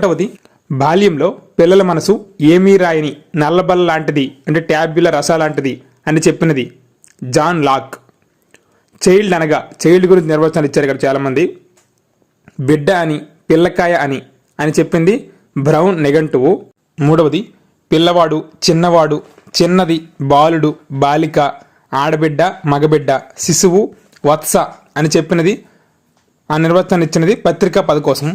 రెండవది బాల్యంలో పిల్లల మనసు ఏమీ రాయని నల్లబల్ల లాంటిది అంటే ట్యాబ్యుల రస లాంటిది అని చెప్పినది జాన్ లాక్. చైల్డ్ అనగా చైల్డ్ గురించి నిర్వచనాలు ఇచ్చారు ఇక్కడ చాలామంది. బిడ్డ అని పిల్లకాయ అని అని చెప్పింది బ్రౌన్ నెగంటువు. మూడవది పిల్లవాడు చిన్నవాడు చిన్నది బాలుడు బాలిక ఆడబిడ్డ మగబిడ్డ శిశువు వత్స అని చెప్పినది. ఆ నిర్వచనాన్ని ఇచ్చినది పత్రికా పద కోసం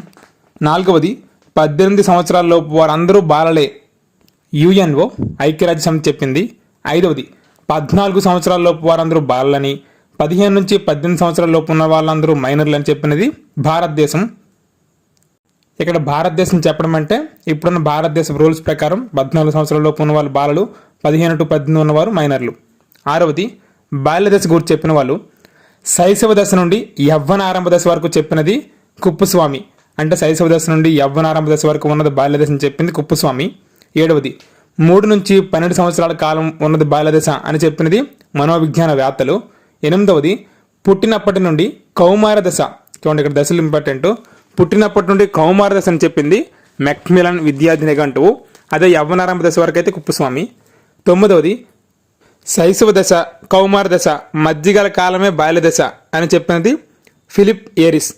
నాలుగవది పద్దెనిమిది సంవత్సరాలలోపు వారందరూ బాలలే. యుఎన్ఓ ఐక్యరాజ్య సమితి చెప్పింది. ఐదవది పద్నాలుగు సంవత్సరాలలోపు వారందరూ బాలలని పదిహేను నుంచి పద్దెనిమిది సంవత్సరాలలోపు ఉన్న వాళ్ళందరూ మైనర్లు అని చెప్పినది భారతదేశం. ఇక్కడ భారతదేశం చెప్పడం అంటే ఇప్పుడున్న భారతదేశ రూల్స్ ప్రకారం పద్నాలుగు సంవత్సరాలలోపు ఉన్న వాళ్ళు బాలలు పదిహేను టు పద్దెనిమిది ఉన్నవారు మైనర్లు. ఆరవది బాల్య దశ గురించి చెప్పిన వాళ్ళు శైశవ దశ నుండి యవ్వన ఆరంభ దశ వరకు చెప్పినది కుప్పుస్వామి. అంటే శైశవ దశ నుండి యవ్వనారంభ దశ వరకు ఉన్నది బాల్యదశ అని చెప్పింది కుప్పుస్వామి. ఏడవది మూడు నుంచి పన్నెండు సంవత్సరాల కాలం ఉన్నది బాల్యదశ అని చెప్పినది మనోవిజ్ఞాన వేత్తలు ఎనిమిదవది పుట్టినప్పటి నుండి కౌమార దశ. చూడండి ఇక్కడ దశలు ఇంపార్టెంట్. పుట్టినప్పటి నుండి కౌమార దశ అని చెప్పింది మెక్మిలన్ విద్యార్థి నిఘంటువు అదే యవ్వనారంభ దశ వరకు అయితే కుప్పుస్వామి. తొమ్మిదవది శైశవ దశ కౌమార దశ మధ్యగల కాలమే బాల్య దశ అని చెప్పినది ఫిలిప్ ఏరిస్.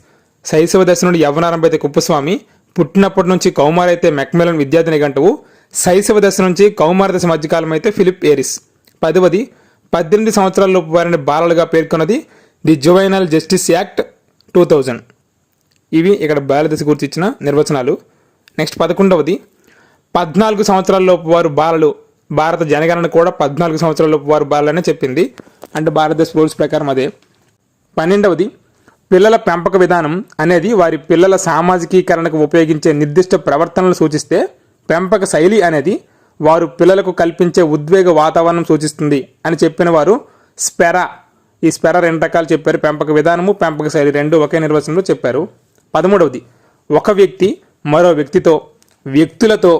శైశవ దశ నుండి యవ్వనారంభ కుప్పస్వామి పుట్టినప్పటి నుంచి కౌమారైతే అయితే మెక్మెలన్ విద్యార్థి నిఘంటువు శైశవ దశ నుంచి కౌమార దశ మధ్యకాలం అయితే ఫిలిప్ ఏరిస్. పదవది పద్దెనిమిది సంవత్సరాలలోపు వారిని బాలలుగా పేర్కొన్నది the juvenile justice act two thousand. ఇవి ఇక్కడ బాలదశ గురించి ఇచ్చిన నిర్వచనాలు. నెక్స్ట్ పదకొండవది పద్నాలుగు సంవత్సరాలలోపు వారు బాలలు భారత జనగణన కూడా పద్నాలుగు సంవత్సరాలలోపు వారు బాలనే చెప్పింది. అంటే భారతదేశ రూల్స్ ప్రకారం అదే. పన్నెండవది పిల్లల పెంపక విధానం అనేది వారి పిల్లల సామాజికీకరణకు ఉపయోగించే నిర్దిష్ట ప్రవర్తనలు సూచిస్తే పెంపక శైలి అనేది వారు పిల్లలకు కల్పించే ఉద్వేగ వాతావరణం సూచిస్తుంది అని చెప్పిన వారు స్పెరా. ఈ స్పెరా రెండు రకాలు చెప్పారు. పెంపక విధానము పెంపక శైలి రెండు ఒకే నిర్వచనంలో చెప్పారు. పదమూడవది ఒక వ్యక్తి మరో వ్యక్తితో వ్యక్తులతో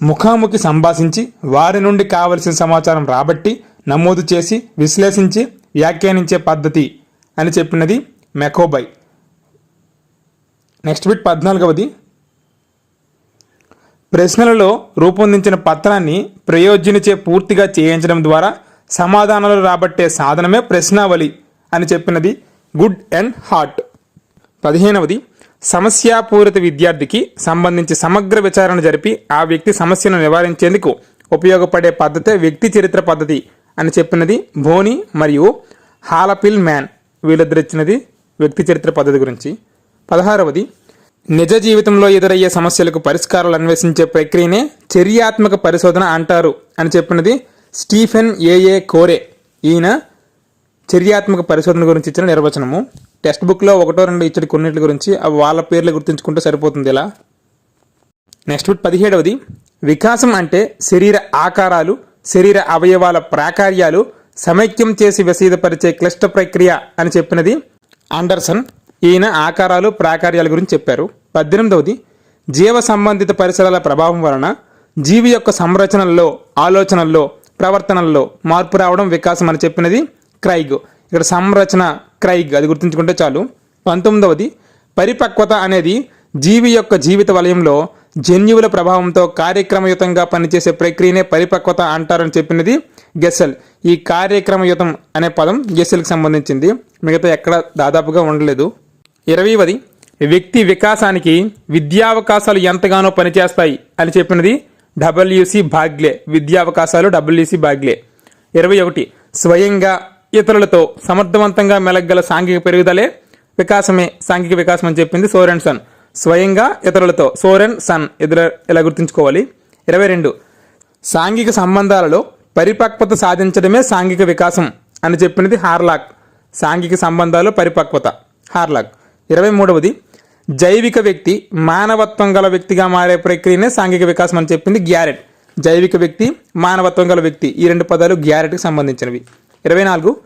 ముఖాముఖి సంభాషించి వారి నుండి కావలసిన సమాచారం రాబట్టి నమోదు చేసి విశ్లేషించి వ్యాఖ్యానించే పద్ధతి అని చెప్పినది మెకోబై. Next bit పద్నాలుగవది. ప్రశ్నలలో రూపొందించిన పత్రాన్ని ప్రయోజనచే పూర్తిగా చేయించడం ద్వారా సమాధానాలు రాబట్టే సాధనమే ప్రశ్నావళి అని చెప్పినది గుడ్ అండ్ హార్ట్. పదిహేనవది సమస్యాపూరిత విద్యార్థికి సంబంధించి సమగ్ర విచారణ జరిపి ఆ వ్యక్తి సమస్యను నివారించేందుకు ఉపయోగపడే పద్ధతే వ్యక్తి చరిత్ర పద్ధతి అని చెప్పినది భోని మరియు హాలపిల్ మ్యాన్ వీళ్ళిద్దరు ఇచ్చినది వ్యక్తి చరిత్ర పద్ధతి గురించి. పదహారవది నిజ జీవితంలో ఎదురయ్యే సమస్యలకు పరిష్కారాలు అన్వేషించే ప్రక్రియనే చర్యాత్మక పరిశోధన అంటారు అని చెప్పినది స్టీఫెన్ ఏఏ కోరే. ఈయన చర్యాత్మక పరిశోధన గురించి ఇచ్చిన నిర్వచనము. టెక్స్ట్ బుక్లో ఒకటో రెండు ఇచ్చడి కొన్నింటి గురించి అవి వాళ్ళ పేర్లు గుర్తుంచుకుంటే సరిపోతుంది ఇలా నెక్స్ట్ బిట్ పదిహేడవది వికాసం అంటే శరీర ఆకారాలు శరీర అవయవాల ప్రాకార్యాలు సమైక్యం చేసి విశీదపరిచే క్లిష్ట ప్రక్రియ అని చెప్పినది ఆండర్సన్ ఈయన ఆకారాలు ప్రాకార్యాల గురించి చెప్పారు. పద్దెనిమిదవది జీవ సంబంధిత పరిసరాల ప్రభావం వలన జీవి యొక్క సంరచనల్లో ఆలోచనల్లో ప్రవర్తనల్లో మార్పు రావడం వికాసం అని చెప్పినది క్రైగ్. ఇక్కడ సంరచన క్రైగ్ అది గుర్తుంచుకుంటే చాలు. పంతొమ్మిదవది పరిపక్వత అనేది జీవి యొక్క జీవిత వలయంలో జన్యువుల ప్రభావంతో కార్యక్రమయుతంగా పనిచేసే ప్రక్రియనే పరిపక్వత అంటారని చెప్పినది గెసెల్ ఈ కార్యక్రమయుతం అనే పదం గెసెల్కి సంబంధించింది. మిగతా ఎక్కడ దాదాపుగా ఉండలేదు. ఇరవైవది వ్యక్తి వికాసానికి విద్యావకాశాలు ఎంతగానో పనిచేస్తాయి అని చెప్పినది డబ్ల్యూసి బాగ్లే విద్యావకాశాలు డబ్ల్యూసి బాగ్లే. ఇరవై ఒకటి స్వయంగా ఇతరులతో సమర్థవంతంగా మెలగల సాంఘిక పెరుగుదలే వికాసమే సాంఘిక వికాసం అని చెప్పింది సోరెన్ సన్. స్వయంగా ఇతరులతో సోరెన్ సన్ ఎదురు ఇలా గుర్తుంచుకోవాలి? ఇరవై రెండు సాంఘిక సంబంధాలలో పరిపక్వత సాధించడమే సాంఘిక వికాసం అని చెప్పినది హార్లాక్. సాంఘిక సంబంధాలు పరిపక్వత. హార్లాక్. ఇరవై మూడవది జైవిక వ్యక్తి మానవత్వం గల వ్యక్తిగా మారే ప్రక్రియనే సాంఘిక వికాసం అని చెప్పింది గ్యారెట్. జైవిక వ్యక్తి మానవత్వం గల వ్యక్తి ఈ రెండు పదాలు గ్యారెట్కి సంబంధించినవి. ఇరవై నాలుగు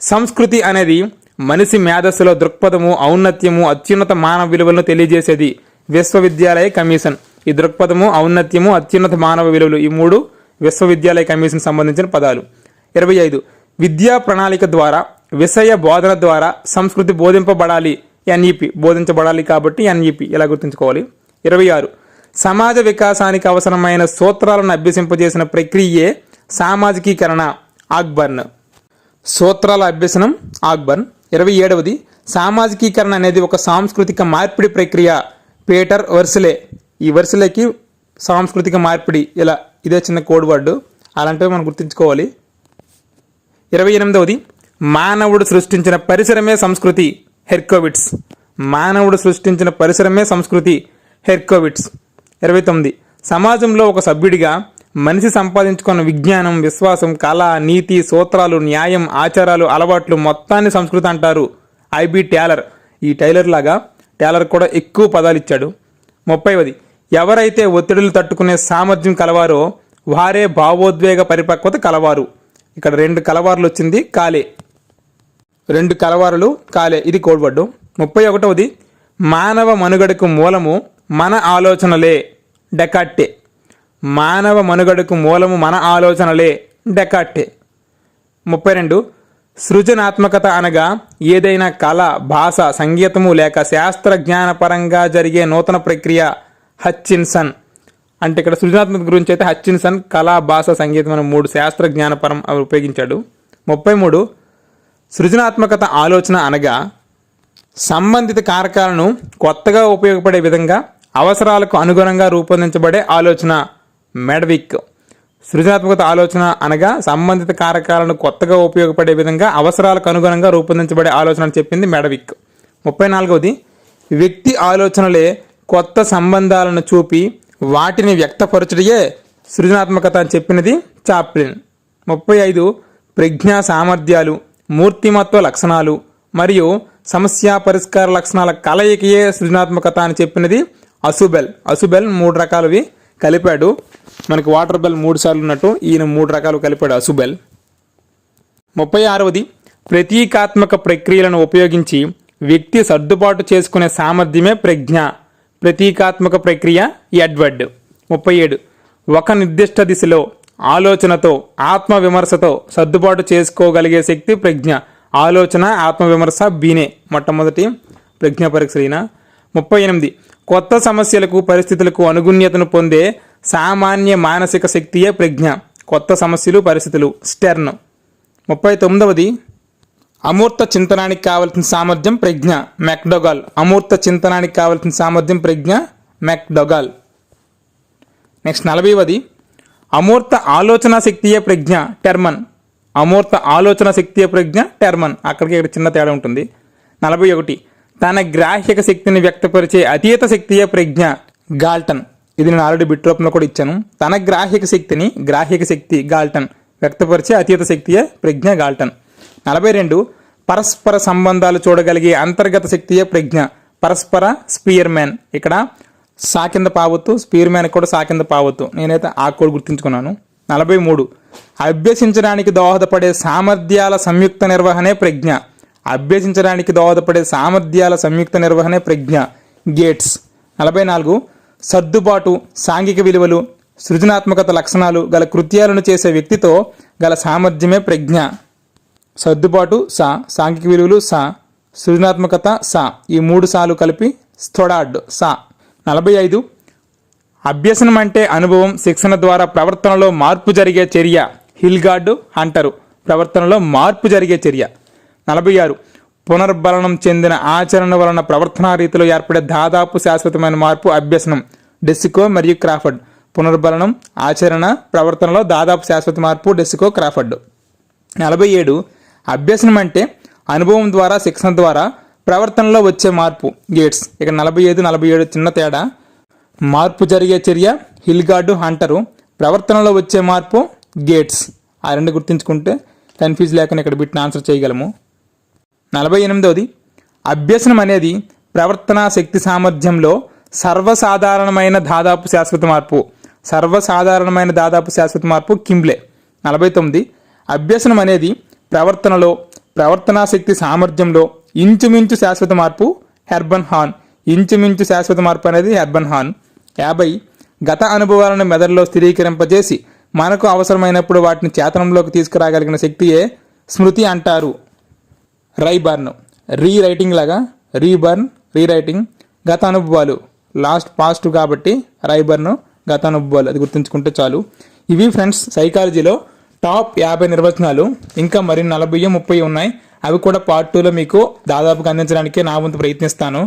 సంస్కృతి అనేది మనిషి మేధస్సులో దృక్పథము ఔన్నత్యము అత్యున్నత మానవ విలువలను తెలియజేసేది. విశ్వవిద్యాలయ కమిషన్. ఈ దృక్పథము ఔన్నత్యము అత్యున్నత మానవ విలువలు ఈ మూడు విశ్వవిద్యాలయ కమిషన్ సంబంధించిన పదాలు. ఇరవై ఐదు విద్యా ప్రణాళిక ద్వారా విషయ బోధన ద్వారా సంస్కృతి బోధింపబడాలి ఎన్ఈపి బోధించబడాలి కాబట్టి ఎన్ఈపి ఇలా గుర్తుంచుకోవాలి? ఇరవై ఆరు. సమాజ వికాసానికి అవసరమైన సూత్రాలను అభ్యసింపజేసిన ప్రక్రియే సామాజికీకరణ ఆక్బర్న్ సూత్రాల అభ్యసనం ఆక్బర్న్ ఇరవై ఏడవది సామాజికీకరణ అనేది ఒక సాంస్కృతిక మార్పిడి ప్రక్రియ. Peter Worsley. ఈ వర్సలేకి సాంస్కృతిక మార్పిడి ఇలా ఇదే చిన్న కోడ్ వర్డ్. అలాంటివి మనం గుర్తుంచుకోవాలి. ఇరవై ఎనిమిదవది మానవుడు సృష్టించిన పరిసరమే సంస్కృతి హెర్కోవిట్స్. మానవుడు సృష్టించిన పరిసరమే సంస్కృతి హెర్కోవిట్స్. ఇరవై తొమ్మిది. సమాజంలో ఒక సభ్యుడిగా మనిషి సంపాదించుకున్న విజ్ఞానం విశ్వాసం కళ నీతి సూత్రాలు న్యాయం ఆచారాలు అలవాట్లు మొత్తాన్ని సంస్కృతి అంటారు. I B Tylor. ఈ టైలర్ లాగా టేలర్ కూడా ఎక్కువ పదాలు ఇచ్చాడు. ముప్పైవది. ఎవరైతే ఒత్తిడులు తట్టుకునే సామర్థ్యం కలవారో వారే భావోద్వేగ పరిపక్వత కలవారు. ఇక్కడ రెండు కలవారులు వచ్చింది కాలే. రెండు కలవారులు కాలే. ఇది కోడ్వర్డ్ ముప్పై ఒకటవది మానవ మనుగడకు మూలము మన ఆలోచనలే. డెకాట్టే. మానవ మనుగడకు మూలము మన ఆలోచనలే. డెకాట్టే. ముప్పై రెండు సృజనాత్మకత అనగా ఏదైనా కళ భాష సంగీతము లేక శాస్త్ర జ్ఞానపరంగా జరిగే నూతన ప్రక్రియ హచ్చిన్సన్ అంటే ఇక్కడ సృజనాత్మక గురించి అయితే హచ్చిన్సన్ కళ భాష సంగీతం అనే మూడు శాస్త్ర జ్ఞానపరం ఉపయోగించాడు. ముప్పై మూడు సృజనాత్మకత ఆలోచన అనగా సంబంధిత కారకాలను కొత్తగా ఉపయోగపడే విధంగా అవసరాలకు అనుగుణంగా రూపొందించబడే ఆలోచన. మెడవిక్. సృజనాత్మకత ఆలోచన అనగా సంబంధిత కారకాలను కొత్తగా ఉపయోగపడే విధంగా అవసరాలకు అనుగుణంగా రూపొందించబడే ఆలోచన అని చెప్పింది మెడవిక్. ముప్పై నాలుగవది వ్యక్తి ఆలోచనలే కొత్త సంబంధాలను చూపి వాటిని వ్యక్తపరచుటయే సృజనాత్మకత అని చెప్పినది చాప్లిన్. ముప్పై ఐదు ప్రజ్ఞా సామర్థ్యాలు. మూర్తిమత్వ లక్షణాలు మరియు సమస్య పరిష్కార లక్షణాల కలయికయే సృజనాత్మకత అని చెప్పినది అసుబెల్. అసుబెల్ మూడు రకాలవి కలిపాడు. మనకి వాటర్ బెల్ మూడు సార్లు ఉన్నట్టు ఈయన మూడు రకాలు కలిపాడు అసుబెల్. ముప్పై ఆరవది ప్రతీకాత్మక ప్రక్రియలను ఉపయోగించి వ్యక్తి సర్దుబాటు చేసుకునే సామర్థ్యమే ప్రజ్ఞ. ప్రతీకాత్మక ప్రక్రియ ఎడ్వర్డ్. ముప్పై ఏడు ఒక నిర్దిష్ట దిశలో ఆలోచనతో ఆత్మ విమర్శతో సర్దుబాటు చేసుకోగలిగే శక్తి ప్రజ్ఞ. ఆలోచన ఆత్మవిమర్శ బీనే. మొట్టమొదటి ప్రజ్ఞ పరీక్షలైన ముప్పై ఎనిమిది. కొత్త సమస్యలకు పరిస్థితులకు అనుగుణ్యతను పొందే సామాన్య మానసిక శక్తియే ప్రజ్ఞ. కొత్త సమస్యలు పరిస్థితులు. స్టెర్న్. ముప్పై తొమ్మిదవది. అమూర్త చింతనానికి కావలసిన సామర్థ్యం ప్రజ్ఞ. మెక్డొగాల్. అమూర్త చింతనానికి కావలసిన సామర్థ్యం ప్రజ్ఞ. మెక్డొగాల్. నెక్స్ట్ నలభైవది. అమూర్త ఆలోచన శక్తియే ప్రజ్ఞ టెర్మన్. అమూర్త ఆలోచన శక్తియే ప్రజ్ఞ టెర్మన్. అక్కడికి ఇక్కడ చిన్న తేడా ఉంటుంది. నలభై ఒకటి. తన గ్రాహ్యక శక్తిని వ్యక్తపరిచే అతీత శక్తియే ప్రజ్ఞ గాల్టన్. ఇది నేను ఆల్రెడీ బిట్ రూపంలో కూడా ఇచ్చాను. తన గ్రాహ్యక శక్తిని గ్రాహ్యక శక్తి గాల్టన్ వ్యక్తపరిచే అతీత శక్తియే ప్రజ్ఞ గాల్టన్. నలభై రెండు. పరస్పర సంబంధాలు చూడగలిగే అంతర్గత శక్తియే ప్రజ్ఞ పరస్పర స్పియర్ మ్యాన్ ఇక్కడ సా కింద పావొత్తు స్పీర్ మ్యాన్ కూడా సా కింద పావొత్తు. నేనైతే ఆ కోడ్ గుర్తుంచుకున్నాను. నలభై మూడు. అభ్యసించడానికి దోహదపడే సామర్థ్యాల సంయుక్త నిర్వహణే ప్రజ్ఞ. అభ్యసించడానికి దోహదపడే సామర్థ్యాల సంయుక్త నిర్వహణే ప్రజ్ఞ. గేట్స్. నలభై నాలుగు. సర్దుబాటు సాంఘిక విలువలు సృజనాత్మకత లక్షణాలు గల కృత్యాలను చేసే వ్యక్తితో గల సామర్థ్యమే ప్రజ్ఞ. సర్దుబాటు సా. సాంఘిక విలువలు సా. సృజనాత్మకత సా. ఈ మూడు సాలు కలిపి స్థొడాడ్ సా. నలభై ఐదు. అభ్యసనం అంటే అనుభవం శిక్షణ ద్వారా ప్రవర్తనలో మార్పు జరిగే చర్య హిల్గార్డు అంటారు ప్రవర్తనలో మార్పు జరిగే చర్య. నలభై ఆరు. పునర్బలనం చెందిన ఆచరణ వలన ప్రవర్తనా రీతిలో ఏర్పడే దాదాపు శాశ్వతమైన మార్పు అభ్యసనం డెసికో మరియు క్రాఫర్డ్. పునర్బలనం ఆచరణ ప్రవర్తనలో దాదాపు శాశ్వత మార్పు డెసికో క్రాఫర్డ్. నలభై ఏడు. అభ్యసనం అంటే అనుభవం ద్వారా శిక్షణ ద్వారా ప్రవర్తనలో వచ్చే మార్పు గేట్స్. ఇక నలభై ఐదు నలభై ఏడు చిన్న తేడా. మార్పు జరిగే చర్య హిల్గార్డు హంటరు. ప్రవర్తనలో వచ్చే మార్పు గేట్స్. ఆ రెండు గుర్తుంచుకుంటే కన్ఫ్యూజ్ లేకుండా ఇక్కడ బిట్టిన ఆన్సర్ చేయగలము. నలభై ఎనిమిదవది అభ్యసనం అనేది ప్రవర్తన శక్తి సామర్థ్యంలో సర్వసాధారణమైన దాదాపు శాశ్వత మార్పు. సర్వసాధారణమైన దాదాపు శాశ్వత మార్పు కింబ్లే. నలభై తొమ్మిది అభ్యసనం అనేది ప్రవర్తనలో ప్రవర్తనా శక్తి సామర్థ్యంలో ఇంచుమించు శాశ్వత మార్పు హెర్బన్ హాన్. ఇంచుమించు శాశ్వత మార్పు అనేది హెర్బన్ హాన్. యాభై గత అనుభవాలను మెదడులో స్థిరీకరింపజేసి మనకు అవసరమైనప్పుడు వాటిని చేతనంలోకి తీసుకురాగలిగిన శక్తియే స్మృతి అంటారు. రైబర్న్. రీ రైటింగ్ లాగా రీబర్న్ రీరైటింగ్ గత అనుభవాలు. లాస్ట్ పాస్ట్ కాబట్టి రైబర్ను గతానుభవాలు అది గుర్తుంచుకుంటే చాలు. ఇవి ఫ్రెండ్స్ సైకాలజీలో టాప్ యాభై నిర్వచనాలు. ఇంకా మరి నలభై ముప్పై ఉన్నాయి. అవి కూడా పార్ట్ టూలో మీకు దాదాపుగా అందించడానికి నా వంతు ప్రయత్నిస్తాను.